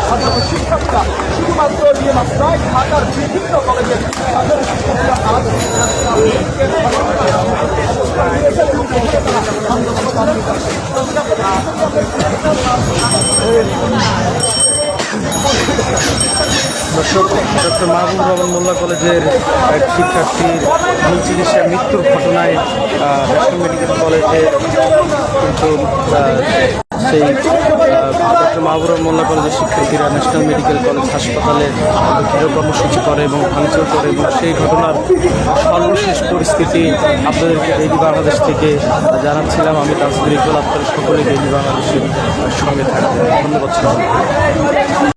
সাধারণ শিক্ষকরা শুধুমাত্র নিয়ে মাত্রায় ঢাকার বিভিন্ন কলেজের সাধারণ শিক্ষকরা আজ দর্শক, ডক্টর মাহবুব রহমান মোল্লা কলেজের এক শিক্ষার্থীর ভুল চিকিৎসায় মৃত্যুর ঘটনায় ন্যাশনাল মেডিকেল কলেজে কিন্তু সেই ডক্টর মাহবুর মোল্লা কলেজের শিক্ষার্থীরা ন্যাশনাল মেডিকেল কলেজ হাসপাতালে গৃহ কর্মসূচি করে এবং ভাঙচুর করে এবং সেই ঘটনার সর্বশেষ পরিস্থিতি আপনাদেরকে ডেইলি বাংলাদেশ থেকে জানাচ্ছিলাম আমি তাজদির ইকবাল আপনারা সকলে ডেইলি বাংলাদেশের সঙ্গে থাকবেন ধন্যবাদ।